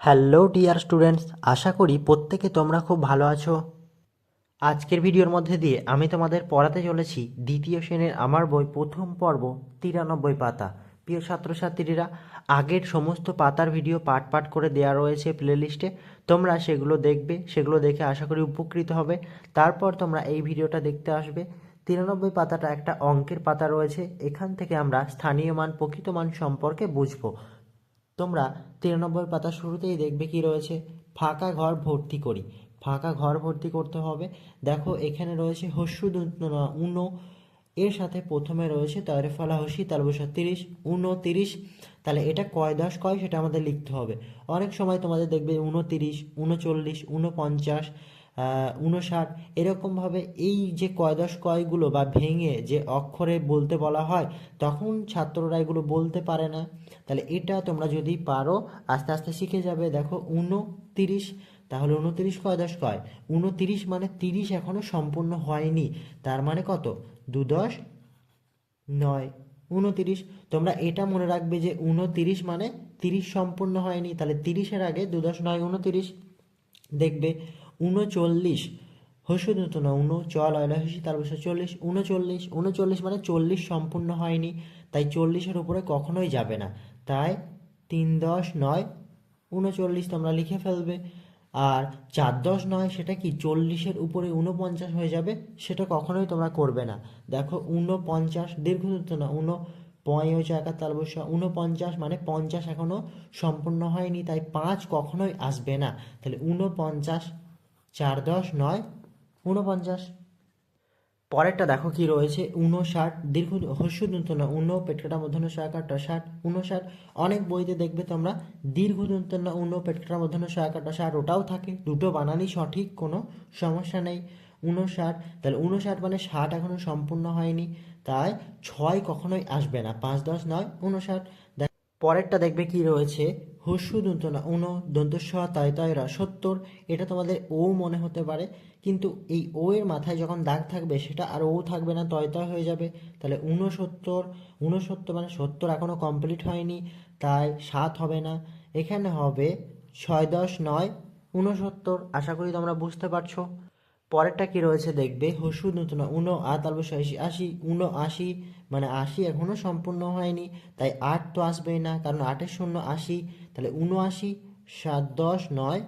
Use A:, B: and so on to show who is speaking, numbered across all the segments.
A: Hello dear students, আশা করি প্রত্যেকে তোমরা খুব ভালো আছো। আজকের ভিডিওর মধ্যে দিয়ে আমি তোমাদের পড়াতে চলেছি দ্বিতীয় শ্রেণির আমার বই প্রথম পর্ব, তিরানব্বই পাতা। প্রিয় ছাত্রছাত্রীরা, আগের সমস্ত পাতার ভিডিও পার্ট পার্ট করে দেওয়া রয়েছে প্লেলিস্টে তোমরা সেগুলো দেখবে, সেগুলো দেখে আশা করি উপকৃত হবে। তারপর তোমরা এই ভিডিওটা দেখতে আসবে। তিরানব্বই পাতাটা একটা অঙ্কের পাতা রয়েছে, এখান থেকে আমরা স্থানীয় মান, প্রকৃত মান সম্পর্কে বুঝব। তোমরা তিরানব্বই পাতা শুরুতেই দেখবে কি রয়েছে? ফাঁকা ঘর ভর্তি করি। ফাঁকা ঘর ভর্তি করতে হবে। দেখো, এখানে রয়েছে হস্যু দন্তনা উনো। এর সাথে প্রথমে রয়েছে তয়রে ফলা হসি তার বসা তিরিশ উনতিরিশ তাহলে এটা কয় দশ কয় সেটা আমাদের লিখতে হবে। অনেক সময় তোমাদের দেখবে উনতিরিশ উনচল্লিশ উনপঞ্চাশ উনষাট এরকমভাবে এই যে কয়দশ কয়গুলো বা ভেঙে যে অক্ষরে বলতে বলা হয়, তখন ছাত্ররা এগুলো বলতে পারে না। তাহলে এটা তোমরা যদি পারো, আস্তে আস্তে শিখে যাবে। দেখো উনতিরিশ তাহলে উনতিরিশ কয় দশ কয়? উনতিরিশ মানে তিরিশ এখনও সম্পূর্ণ হয়নি। তার মানে কত? দু দশ নয়। উনতিরিশ তোমরা এটা মনে রাখবে যে উনতিরিশ মানে তিরিশ সম্পূর্ণ হয়নি। তাহলে তিরিশের আগে দু দশ নয় উনতিরিশ দেখবে উনচল্লিশ হসু দুটো না উনো চল অয়লা হসি, তার বসে চল্লিশ। উনচল্লিশ উনচল্লিশ মানে চল্লিশ সম্পূর্ণ হয়নি। তাই চল্লিশের উপরে কখনোই যাবে না। তাই তিন দশ নয় উনচল্লিশ তোমরা লিখে ফেলবে। আর চার দশ নয়, সেটা কি চল্লিশের উপরে উনপঞ্চাশ হয়ে যাবে? সেটা কখনোই তোমরা করবে না। দেখো উনপঞ্চাশ দীর্ঘদূত না উন পয় হয়েছে একার উনপঞ্চাশ মানে পঞ্চাশ এখনও সম্পূর্ণ হয়নি। তাই পাঁচ কখনোই আসবে না। তাহলে উনপঞ্চাশ চার দশ নয় উনপঞ্চাশ পরেরটা দেখো কি রয়েছে উনষাট দীর্ঘ হস্য দন্ত না উন পেটকাটা মধ্যন সহায়কাটা ষাট। উনষাট অনেক বইতে দেখবে তোমরা দীর্ঘ দন্ত না উন পেটকাটা মধ্যন সহায়কাটা ষাট, ওটাও থাকে। দুটো বানানই সঠিক, কোনো সমস্যা নেই। উনষাট তাহলে উনষাট মানে ষাট এখনও সম্পূর্ণ হয়নি, তাই ছয় কখনোই আসবে না। পাঁচ দশ নয় উনষাট দেখ- পরেরটা দেখবে কি রয়েছে হস্যু দন্ত না, উন দন্ত স, তাই তয়রা সত্তর, এটা তোমাদের ও মনে হতে পারে। কিন্তু এই ও এর মাথায় যখন দাগ থাকবে, সেটা আর ও থাকবে না, তয় তয় হয়ে যাবে। তাহলে উনসত্তর উনসত্তর মানে সত্তর এখনও কমপ্লিট হয়নি, তাই সাত হবে না। এখানে হবে ছয় দশ নয় উনসত্তর আশা করি তোমরা বুঝতে পারছ। পরেরটা কি রয়েছে দেখবে? হসু নতুন উন আট আশি আশি উনো আশি মানে আশি এখনও সম্পূর্ণ হয়নি, তাই আট তো আসবেই না, কারণ আটের শূন্য আশি, তাহলে উনআশি সাত, দশ, নয়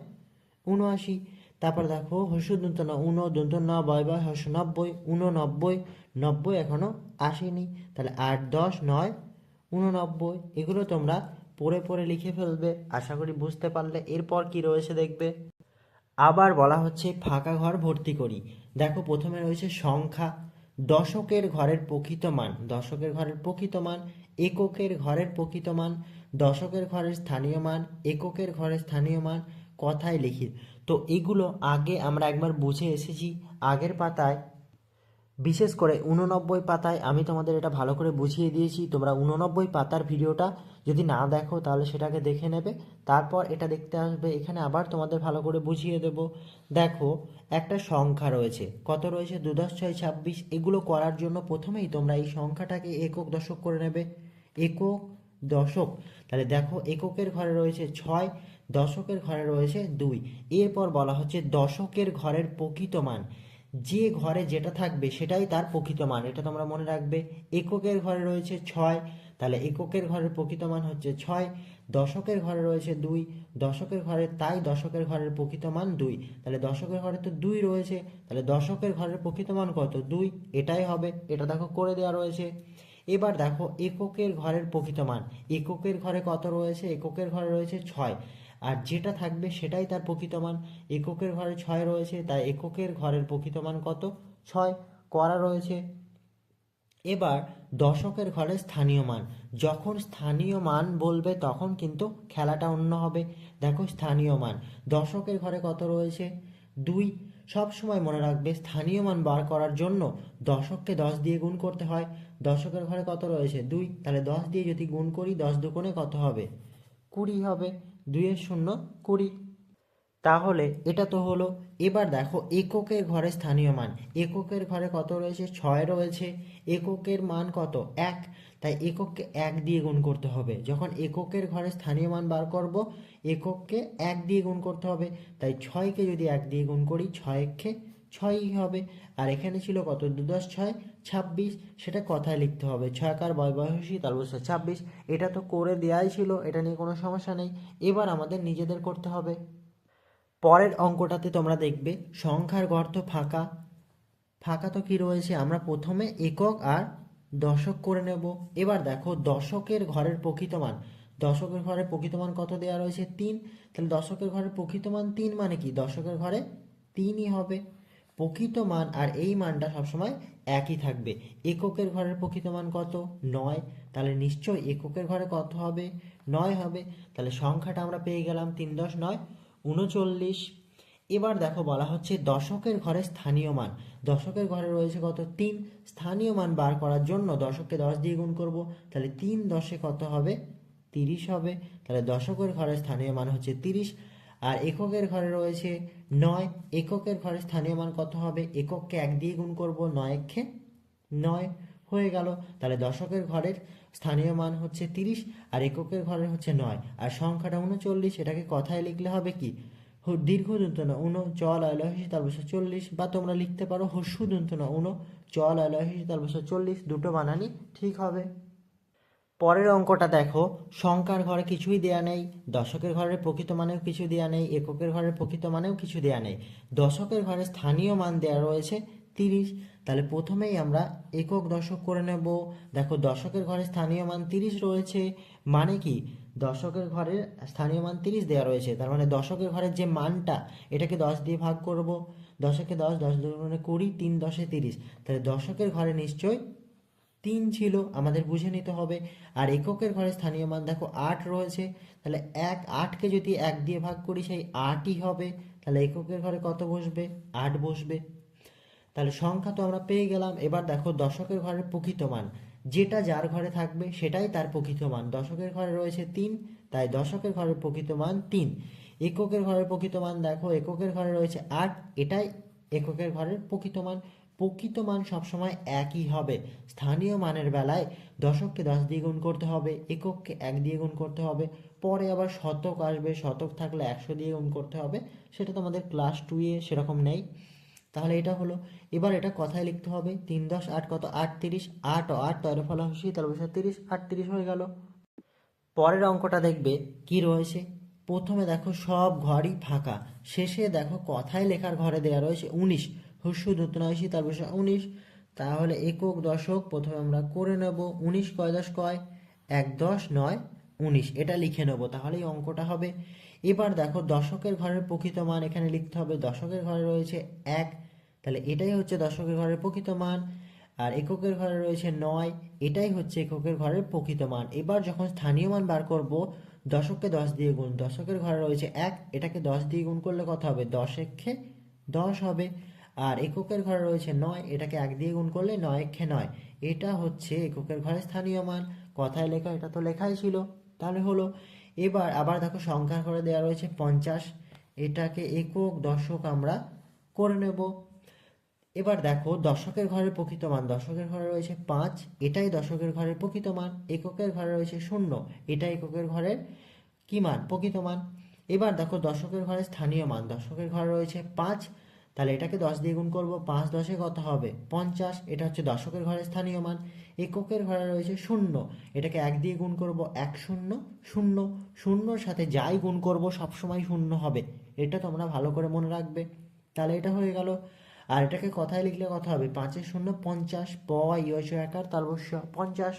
A: উনআশি তারপর দেখো, হসু দন্ত উনো দন্ত ন, বয় বয়, হস নব্বই উননব্বই নব্বই এখনও আসেনি, তাহলে আট, দশ, নয় উননব্বই এগুলো তোমরা পড়ে পড়ে লিখে ফেলবে, আশা করি বুঝতে পারলে। এরপর কি রয়েছে দেখবে? আবার বলা হচ্ছে ফাঁকা ঘর ভর্তি করি। দেখো, প্রথমে রয়েছে সংখ্যা। দশকের ঘরের প্রকৃত মান, দশকের ঘরের প্রকৃত মান, এককের ঘরের প্রকৃত মান, দশকের ঘরের স্থানীয় মান, এককের ঘরের স্থানীয় মান কথায় লিখি। তো এগুলো আগে আমরা একবার বুঝে এসেছি, আগের পাতায় বিশেষ করে উননব্বই পাতায় আমি তোমাদের এটা ভালো করে বুঝিয়ে দিয়েছি। তোমরা উননব্বই পাতার ভিডিওটা যদি না দেখো, তাহলে সেটাকে দেখে নেবে। তারপর এটা দেখতে আসবে, এখানে আবার তোমাদের ভালো করে বুঝিয়ে দেব। দেখো, একটা সংখ্যা রয়েছে। কত রয়েছে? দু দশ ছয় ছাব্বিশ। এগুলো করার জন্য প্রথমেই তোমরা এই সংখ্যাটাকে একক দশক করে নেবে। একক দশক। তাহলে দেখো, এককের ঘরে রয়েছে ছয়, দশকের ঘরে রয়েছে দুই। এরপর বলা হচ্ছে দশকের ঘরের প্রকৃত মান। যে ঘরে যেটা থাকবে সেটাই তার প্রকৃত মান, এটা তোমরা মনে রাখবে। এককের ঘরে রয়েছে ছয়, তাহলে এককের ঘরের প্রকৃত মান হচ্ছে ছয়, দশকের ঘরে রয়েছে দুই, দশকের ঘরে তাই দশকের ঘরের প্রকৃত মান দুই। তাহলে দশকের ঘরে তো দুই রয়েছে, তাহলে দশকের ঘরের প্রকৃত মান কত? দুই, এটাই হবে, এটা দেখো করে দেওয়া রয়েছে। এবার দেখো এককের ঘরের প্রকৃত মান, এককের ঘরে কত রয়েছে? এককের ঘরে রয়েছে ছয়। আর যেটা থাকবে সেটাই তার প্রকৃত মান। এককের ঘরে ছয় রয়েছে, তাই এককের ঘরের প্রকৃত মান কত? ছয়। করা রয়েছে। এবার দশকের ঘরে স্থানীয় মান। যখন স্থানীয় মান বলবে, তখন কিন্তু খেলাটা অন্য হবে। দেখো স্থানীয় মান। দশকের ঘরে কত রয়েছে? দুই। সব সময় মনে রাখবে, স্থানীয় মান বার করার জন্য দশককে দশ দিয়ে গুণ করতে হয়। দশকের ঘরে কত রয়েছে? দুই। তাহলে দশ দিয়ে যদি গুণ করি, দশ দুগুণে কত হবে? কুড়ি হবে। দুইয়ের শূন্য কুড়ি। তাহলে এটা তো হলো, এবার দেখো এককের ঘরে স্থানীয় মান। এককের ঘরে কত রয়েছে? ছয় রয়েছে। এককের মান কত? এক। তাই একককে এক দিয়ে গুণ করতে হবে। যখন এককের ঘরে স্থানীয় মান বার করব, একককে এক দিয়ে গুণ করতে হবে। তাই ছয়কে যদি এক দিয়ে গুণ করি, ছয়কে ছয়ই হবে। আর এখানে ছিল কত? দু দশ ছয়। ছাব্বিশ, সেটা কথায় লিখতে হবে। ছয়কার বয় বয়সী তার বছর ছাব্বিশ। এটা তো করে দেওয়াই ছিল, এটা নিয়ে কোনো সমস্যা নেই। এবার আমাদের নিজেদের করতে হবে। পরের অঙ্কটাতে তোমরা দেখবে, সংখ্যার গর্ত ফাঁকা। ফাঁকা তো কী রয়েছে? আমরা প্রথমে একক আর দশক করে নেব। এবার দেখো, দশকের ঘরের প্রকৃত মান দশকের ঘরে প্রকৃত মান কত দেওয়া রয়েছে? তিন। তাহলে দশকের ঘরে প্রকৃত মান তিন মানে কি? দশকের ঘরে তিনই হবে। প্রকৃত মান আর এই মানটা সবসময় একই থাকবে। এককের ঘরের প্রকৃত মান কত? নয়। তাহলে নিশ্চয় এককের ঘরে কত হবে? নয় হবে। তাহলে সংখ্যাটা আমরা পেয়ে গেলাম তিন দশ নয়, উনচল্লিশ। এবার দেখো বলা হচ্ছে দশকের ঘরে স্থানীয় মান। দশকের ঘরে রয়েছে কত? তিন। স্থানীয় মান বার করার জন্য দশককে দশ দিয়ে গুণ করব। তাহলে তিন দশে কত হবে? তিরিশ হবে। তাহলে দশকের ঘরে স্থানীয় মান হচ্ছে তিরিশ। আর এককের ঘরে রয়েছে নয়। এককের ঘরে স্থানীয় মান কত হবে? একককে এক দিয়ে গুণ করব নয় একে নয়। হয়ে গেল। তাহলে দশকের ঘরের স্থানীয় মান হচ্ছে তিরিশ আর এককের ঘরের হচ্ছে নয়। আর সংখ্যাটা উনচল্লিশ, এটাকে কথায় লিখলে হবে কি? দীর্ঘ দন্তনা উনো, চল আলহিস তার বছর চল্লিশ। বা তোমরা লিখতে পারো হস্যু দন্তনা উনো, চল আলহিস তার বছর চল্লিশ। দুটো বানানি ঠিক হবে। পরের অঙ্কটা দেখো, সংখ্যার ঘরে কিছুই দেয়া নেই, দশকের ঘরের প্রকৃত মানেও কিছু দেয়া নেই, এককের ঘরের প্রকৃত মানেও কিছু দেয়া নেই। দশকের ঘরে স্থানীয় মান দেয়া রয়েছে তিরিশ। তাহলে প্রথমেই আমরা একক দশক করে নেব। দেখো, দশকের ঘরে স্থানীয় মান তিরিশ রয়েছে মানে কি? দশকের ঘরে স্থানীয় মান তিরিশ দেওয়া রয়েছে, তার মানে দশকের ঘরের যে মানটা, এটাকে দশ দিয়ে ভাগ করব। দশকে দশ দশ দুগুণে কুড়ি, তিন দশে তিরিশ। তাহলে দশকের ঘরে নিশ্চয়ই তিন ছিল, আমাদের বুঝে নিতে হবে। আর এককের ঘরে স্থানীয় মান দেখো আট রয়েছে, তাহলে এক, আটকে যদি এক দিয়ে ভাগ করি সেই আটই হবে, তাহলে এককের ঘরে কত বসবে? আট বসবে। তাহলে সংখ্যা তো আমরা পেয়ে গেলাম, এবার দেখো দশকের ঘরের প্রকৃত মান। যেটা যার ঘরে থাকবে সেটাই তার প্রকৃত মান। দশকের ঘরে রয়েছে তিন, তাই দশকের ঘরের প্রকৃত মান তিন। এককের ঘরের প্রকৃত মান দেখো, এককের ঘরে রয়েছে আট, এটাই এককের ঘরের প্রকৃত মান। প্রকৃত মান সবসময় একই হবে। স্থানীয় মানের বেলায় দশককে দশ দিয়ে গুণ করতে হবে, একককে এক দিয়ে গুণ করতে হবে, পরে আবার শতক আসবে, শতক থাকলে একশো দিয়ে গুণ করতে হবে, সেটা তো আমাদের ক্লাস টুয়ে সেরকম নেই। তাহলে এটা হলো। এবার এটা কথায় লিখতে হবে, তিন দশ আট কত? আট তিরিশ, আট ও আট তেরো ফলা হুসি তার বসে তিরিশ আটত্রিশ হয়ে গেল। পরের অঙ্কটা দেখবে, কি রয়েছে? প্রথমে দেখো সব ঘরই ফাঁকা, শেষে দেখো কথায় লেখার ঘরে দেওয়া রয়েছে উনিশ। হুস্যু তার বসে উনিশ। তাহলে একক দশক প্রথমে আমরা করে নেব উনিশ কয় দশ কয়? এক দশ নয় উনিশ। এটা লিখে নেব, তাহলে এই অঙ্কটা হবে। এবার দেখো দশকের ঘরের প্রকৃত মান এখানে লিখতে হবে। দশকের ঘরে রয়েছে এক, তাহলে এটাই হচ্ছে দশকের ঘরের প্রকৃত মান। আর এককের ঘরে রয়েছে নয়, এটাই হচ্ছে এককের ঘরের প্রকৃত মান। এবার যখন স্থানীয় মান বার করব, দশককে দশ দিয়ে গুণ। দশকের ঘরে রয়েছে এক, এটাকে দশ দিয়ে গুণ করলে কত হবে? দশ একে দশ হবে। আর এককের ঘরে রয়েছে নয়, এটাকে এক দিয়ে গুণ করলে নয় একে নয়। এটা হচ্ছে এককের ঘরে স্থানীয় মান। কথায় লেখা, এটা তো লেখাই ছিল। তাহলে হলো, এবার আবার দেখো সংখ্যার ঘরে দেওয়া রয়েছে পঞ্চাশ। এটাকে একক দশক আমরা করে নেব। এবার দেখো, দশকের ঘরের প্রকৃত মান। দশকের ঘরে রয়েছে পাঁচ, এটাই দশকের ঘরের প্রকৃত মান। এককের ঘরে রয়েছে শূন্য, এটা এককের ঘরের কি মান? প্রকৃত মান। এবার দেখো দশকের ঘরে স্থানীয় মান। দশকের ঘরে রয়েছে পাঁচ তাহলে এটাকে দশ দিয়ে গুণ করব, পাঁচ দশে কত হবে? পঞ্চাশ, এটা হচ্ছে দশকের ঘরে স্থানীয় মান। এককের ঘরে রয়েছে শূন্য, এটাকে এক দিয়ে গুণ করব, এক শূন্য শূন্য, শূন্যর সাথে যাই গুণ করব, সবসময় শূন্য হবে। এটা তোমরা ভালো করে মনে রাখবে। তাহলে এটা হয়ে গেল। আর এটাকে কথায় লিখলে কথা হবে? পাঁচের শূন্য, পঞ্চাশ, প ইয়স একার তালবস্য পঞ্চাশ।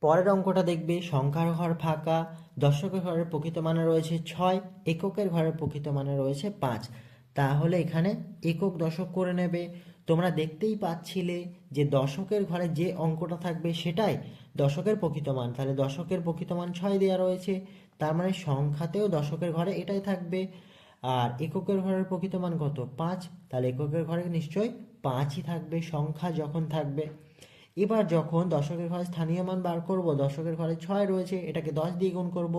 A: পরের অঙ্কটা দেখবে, সংখ্যার ঘর ফাঁকা, দশকের ঘরের প্রকৃত মানে রয়েছে ছয়, এককের ঘরের প্রকৃত মানে রয়েছে পাঁচ। তাহলে এখানে একক দশক করে নেবে। তোমরা দেখতেই পাচ্ছিলে যে দশকের ঘরে যে অঙ্কটা থাকবে সেটাই দশকের প্রকৃত মান। তাহলে দশকের প্রকৃত মান ছয় দেওয়া রয়েছে, তার মানে সংখ্যাতেও দশকের ঘরে এটাই থাকবে। আর এককের ঘরের প্রকৃত মান কত? পাঁচ। তাহলে এককের ঘরে নিশ্চয়ই পাঁচই থাকবে, সংখ্যা যখন থাকবে। এবার যখন দশকের ঘরে স্থানীয় মান বার করব, দশকের ঘরে ছয় রয়েছে, এটাকে দশ দিয়ে গুণ করব,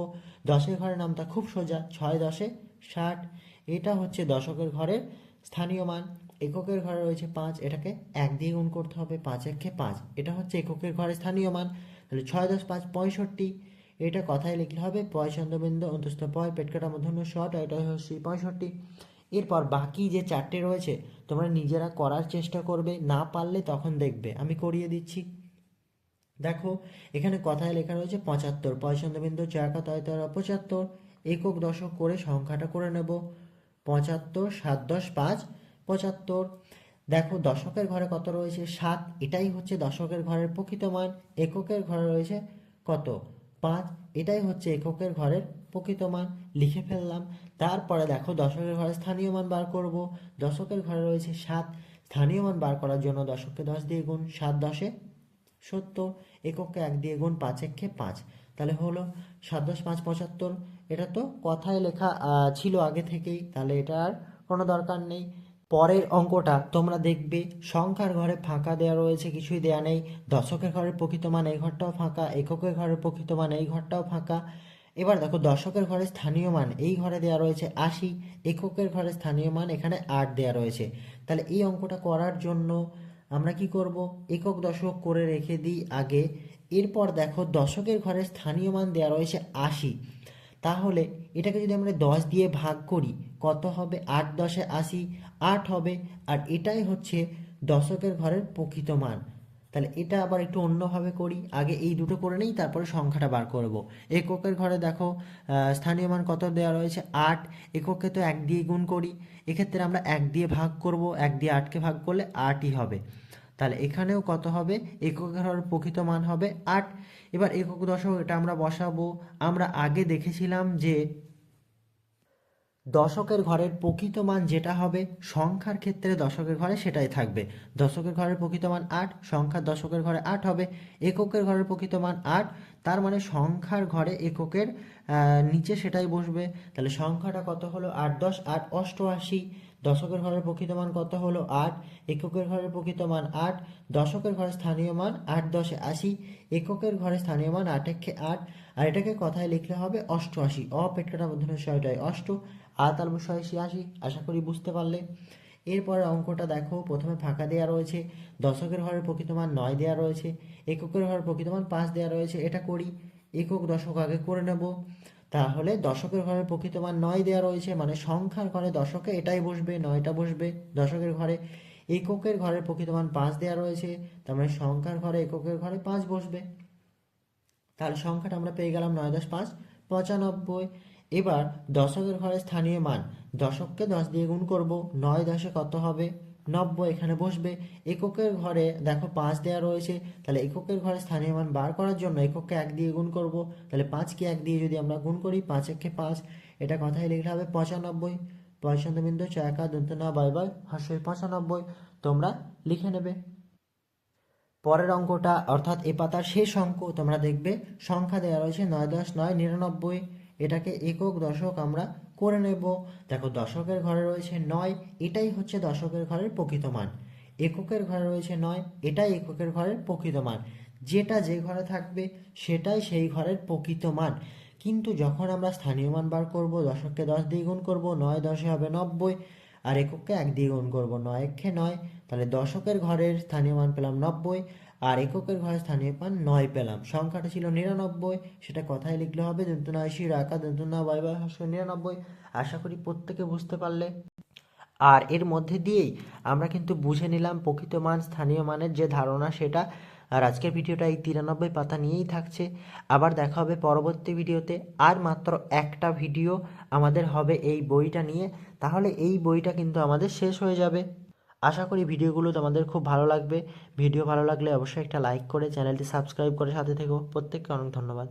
A: দশের ঘরের নামটা খুব সোজা, ছয় দশে ষাট, এটা হচ্ছে দশকের ঘরের স্থানীয় মান, এককের ঘরে রয়েছে পাঁচ, এটাকে এক দিয়ে গুণ করতে হবে, পাঁচ একে পাঁচ, এটা হচ্ছে এককের ঘরে স্থানীয় মান, তাহলে ছয় দশ পাঁচ পঁয়ষট্টি, এটা কথায় লিখলে হবে পয় চন্দ্রবিন্দু অন্তস্থ পয় পেট কাটা মধ্যন্য শট এটা হচ্ছে পঁয়ষট্টি। এরপর বাকি যে চারটে রয়েছে, তোমরা নিজেরা করার চেষ্টা করবে, না পারলে তখন দেখবে। আমি করিয়ে দিচ্ছি। দেখো, এখানে কথায় লেখা রয়েছে পঁচাত্তর। পয়চন্দ্রবিন্দু চাকা তয় তেরো পঁচাত্তর। একক দশক করে সংখ্যাটা করে নেব। পঁচাত্তর, সাত দশ, পাঁচ, পঁচাত্তর। দেখো, দশকের ঘরে কত রয়েছে? সাত। এটাই হচ্ছে দশকের ঘরের প্রকৃত মান এককের ঘরে রয়েছে কত? পাঁচ। এটাই হচ্ছে এককের ঘরের প্রকৃত মান লিখে ফেললাম। তারপরে দেখো, দশকের ঘরে স্থানীয় মান বার করব। দশকের ঘরে রয়েছে সাত। স্থানীয় মান বার করার জন্য দশককে দশ দিয়ে গুণ সাত দশে সত্তর, এককে এক দিয়ে গুণ পাঁচ একে পাঁচ। তাহলে হলো সাত দশ পাঁচ পঁচাত্তর। এটা তো কথায় লেখা ছিল আগে থেকেই। তাহলে এটা আর কোনো দরকার নেই। পরের অঙ্কটা তোমরা দেখবে। সংখ্যার ঘরে ফাঁকা দেওয়া রয়েছে, কিছুই দেওয়া নেই। দশকের ঘরের প্রকৃত মান এই ঘরটাও ফাঁকা, এককের ঘরের প্রকৃত মান এই ঘরটাও ফাঁকা। এবার দেখো দশকের ঘরে স্থানীয় মান, এই ঘরে দেওয়া রয়েছে আশি, এককের ঘরে স্থানীয় মান এখানে আট দেওয়া রয়েছে। তাহলে এই অঙ্কটা করার জন্য আমরা কি করব? একক দশক করে রেখে দিই আগে। এরপর দেখো দশকের ঘরে স্থানীয় মান দেওয়া রয়েছে আশি। তাহলে এটাকে যদি আমরা দশ দিয়ে ভাগ করি, কত হবে? আট দশে আশি, আট হবে। আর এটাই হচ্ছে দশকের ঘরের প্রকৃত মান। তাহলে এটা আবার একটু অন্যভাবে করি। আগে এই দুটো করে নিই, তারপরে সংখ্যাটা বার করব। এককের ঘরে দেখো স্থানীয় মান কত দেওয়া রয়েছে? আট। এককে তো এক দিয়ে গুণ করি। এক্ষেত্রে আমরা এক দিয়ে ভাগ করব। এক দিয়ে আটকে ভাগ করলে আটই হবে। তাহলে এখানেও কত হবে? এককের প্রকৃত মান হবে আট। এবার একক দশক এটা আমরা বসাবো। আমরা আগে দেখেছিলাম যে দশকের ঘরের প্রকৃত মান যেটা হবে, সংখ্যার ক্ষেত্রে দশকের ঘরে সেটাই থাকবে। দশকের ঘরের প্রকৃত মান আট, সংখ্যার দশকের ঘরে আট হবে। এককের ঘরের প্রকৃত মান আট, তার মানে সংখ্যার ঘরে এককের নিচে সেটাই বসবে। তাহলে সংখ্যাটা কত হলো? আট দশ, আট অষ্টআশি। দশকের ঘরের প্রকৃত মান কত হলো? আট। এককের ঘরের প্রকৃত মান আট। দশকের ঘরে স্থানীয় মান আট দশে আশি। এককের ঘরে স্থানীয় মান আট একে আট। আর এটাকে কথায় লিখলে হবে অষ্টআশি। অ পেটকাটা মধ্যে ছয়টায় অষ্ট। আট আলবো ছয় ছিয়াশি আশা করি বুঝতে পারলে। এরপরে অঙ্কটা দেখো, প্রথমে ফাঁকা দেওয়া রয়েছে, দশকের ঘরের প্রকৃত মান নয় দেওয়া রয়েছে, এককের ঘরের প্রকৃত মান পাঁচ দেওয়া রয়েছে, এটা করি, একক দশক আগে করে নেব। তাহলে দশকের ঘরে প্রকৃত মান নয় দেওয়া রয়েছে মানে সংখ্যার ঘরে দশকে এটাই বসবে, নয়টা বসবে দশকের ঘরে। এককের ঘরে প্রকৃত মান পাঁচ দেওয়া রয়েছে, তার মানে সংখ্যার ঘরে এককের ঘরে পাঁচ বসবে। তাহলে সংখ্যাটা আমরা পেয়ে গেলাম নয় দশ পাঁচ পঁচানব্বই। এবার দশকের ঘরে স্থানীয় মান। দশককে দশ দিয়ে গুণ করব, নয় দশে কত হবে? নব্বই এখানে বসবে। এককের ঘরে দেখো পাঁচ দেওয়া রয়েছে, তাহলে এককের ঘরে স্থানীয় মান বার করার জন্য এককে এক দিয়ে গুণ করব। তাহলে পাঁচকে এক দিয়ে যদি আমরা গুণ করি, পাঁচ একে পাঁচ, এটা কথাই লিখলে হবে পঁচানব্বই। পয়সন্ত বিন্দু চয়কা দন্ত না বাই বাই হাস্যই পঁচানব্বই, তোমরা লিখে নেবে। পরের অঙ্কটা, অর্থাৎ এ পাতার শেষ অঙ্ক, তোমরা দেখবে, সংখ্যা দেওয়া রয়েছে নয় দশ, নয় নিরানব্বই। এটাকে একক দশক আমরা করে নেব। দেখো দশকের ঘরে রয়েছে নয়, এটাই হচ্ছে দশকের ঘরের প্রকৃত মান। এককের ঘরে রয়েছে নয়, এটাই এককের ঘরের প্রকৃত মান। যেটা যে ঘরে থাকবে, সেটাই সেই ঘরের প্রকৃত মান। কিন্তু যখন আমরা স্থানীয় মান বার করব, দশককে দশ দিয়ে গুণ করব, নয় দশে হবে নব্বই, আর এককে এক দিয়ে গুণ করব, নয় একে নয়, তাহলে দশকের ঘরের স্থানীয় মান পেলাম নব্বই আর এককের ঘরে স্থানীয় মান নয় পেলাম। সংখ্যাটা ছিল নিরানব্বই, সেটা কথায় লিখলে হবে দন্তনা আশি, রাখা দন্তনা, বাই বাই হাসো নিরানব্বই। আশা করি প্রত্যেকে বুঝতে পারলে। আর এর মধ্যে দিয়েই আমরা কিন্তু বুঝে নিলাম প্রকৃত মান, স্থানীয় মানের যে ধারণা, সেটা। আর আজকের ভিডিওটা এই তিরানব্বই পাতা নিয়েই থাকছে। আবার দেখা হবে পরবর্তী ভিডিওতে। আর মাত্র একটা ভিডিও আমাদের হবে এই বইটা নিয়ে। তাহলে এই বইটা কিন্তু আমাদের শেষ হয়ে যাবে। আশা করি ভিডিওগুলো তোমাদের খুব ভালো লাগবে। ভিডিও ভালো লাগলে অবশ্যই একটা লাইক করে চ্যানেলটি সাবস্ক্রাইব করে সাথে থেকো। প্রত্যেককে অনেক ধন্যবাদ।